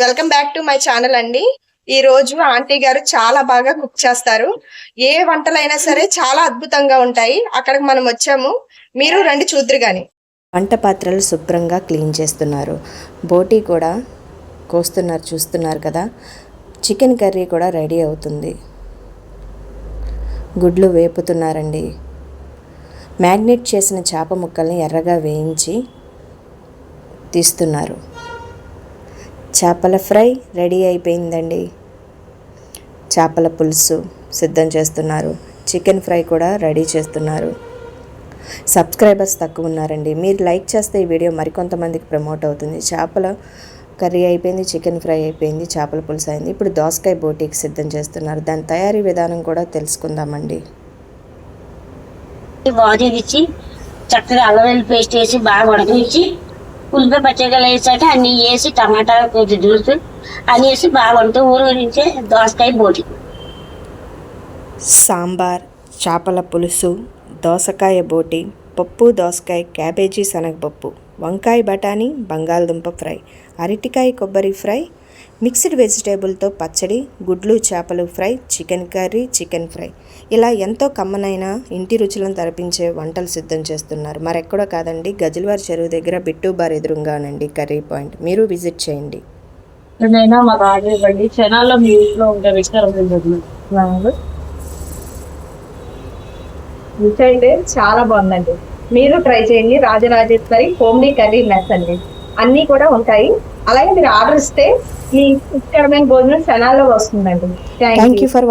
Welcome back to my channel అండి. ఈ రోజు ఆంటీ గారు చాలా బాగా కుక్ చేస్తారు. ఏ వంటలైనా సరే చాలా అద్భుతంగా ఉంటాయి. అక్కడికి మనం వచ్చాము. మీరు రండి చూద్దరు గాని. వంట పాత్రలు శుభ్రంగా క్లీన్ చేస్తున్నారు. బోటీ కూడా కోస్తున్నారు చూస్తున్నారు కదా. చికెన్ కర్రీ కూడా రెడీ అవుతుంది. గుడ్లు వేపుతున్నారండి. మ్యాగ్నెట్ చేసిన చేప ముక్కల్ని ఎర్రగా వేయించి తీస్తున్నారు. చేపల ఫ్రై రెడీ అయిపోయిందండి. చేపల పులుసు సిద్ధం చేస్తున్నారు. చికెన్ ఫ్రై కూడా రెడీ చేస్తున్నారు. సబ్స్క్రైబర్స్ తక్కువ ఉన్నారండి. మీరు లైక్ చేస్తే ఈ వీడియో మరికొంతమందికి ప్రమోట్ అవుతుంది. చేపల కర్రీ అయిపోయింది చికెన్ ఫ్రై అయిపోయింది చేపల పులుసు అయింది. ఇప్పుడు దోసకాయ బోటీకి సిద్ధం చేస్తున్నారు. దాని తయారీ విధానం కూడా తెలుసుకుందామండి. బాగా ఇచ్చి చక్కగా అల్లవెల్లి పేస్ట్ వేసి బాగా ఉడకనిచ్చి ఉల్లిపాయ పచ్చడికాయలు వేసాక అన్ని వేసి టమాటా కొంచెం జ్యూస్ అన్ని వేసి బాగుంటుంది వంట ఊరించే దోసకాయ బోటి. సాంబార్ చేపల పులుసు దోసకాయ బోటి పప్పు దోసకాయ క్యాబేజీ శనగపప్పు వంకాయ బఠానీ బంగాళదుంప ఫ్రై అరటికాయ కొబ్బరి ఫ్రై మిక్స్డ్ వెజిటేబుల్తో పచ్చడి గుడ్లు చేపలు fry chicken curry chicken fry. ఇలా ఎంతో కమ్మనైన ఇంటి రుచులను తరపించే వంటలు సిద్ధం చేస్తున్నారు. మరెక్కడో కాదండి గజల్వారి చెరువు దగ్గర బిట్టు బార్ ఎదురుగానండి కర్రీ పాయింట్. మీరు విజిట్ చేయండి. మాకు ఆర్డర్ ఇవ్వండి. క్షణాల్లో మీ ఇంట్లో ఉండే చాలా బాగుందండి. మీరు ట్రై చేయండి. రాజరాజేశ్వరి హోమ్లీ కర్రీ మెస్ అండి. అన్నీ కూడా ఉంటాయి. అలాగే మీరు ఆర్డర్ ఇస్తే మీ ఇష్టమైన భోజనం క్షణాల్లో వస్తుందండి. Thank you for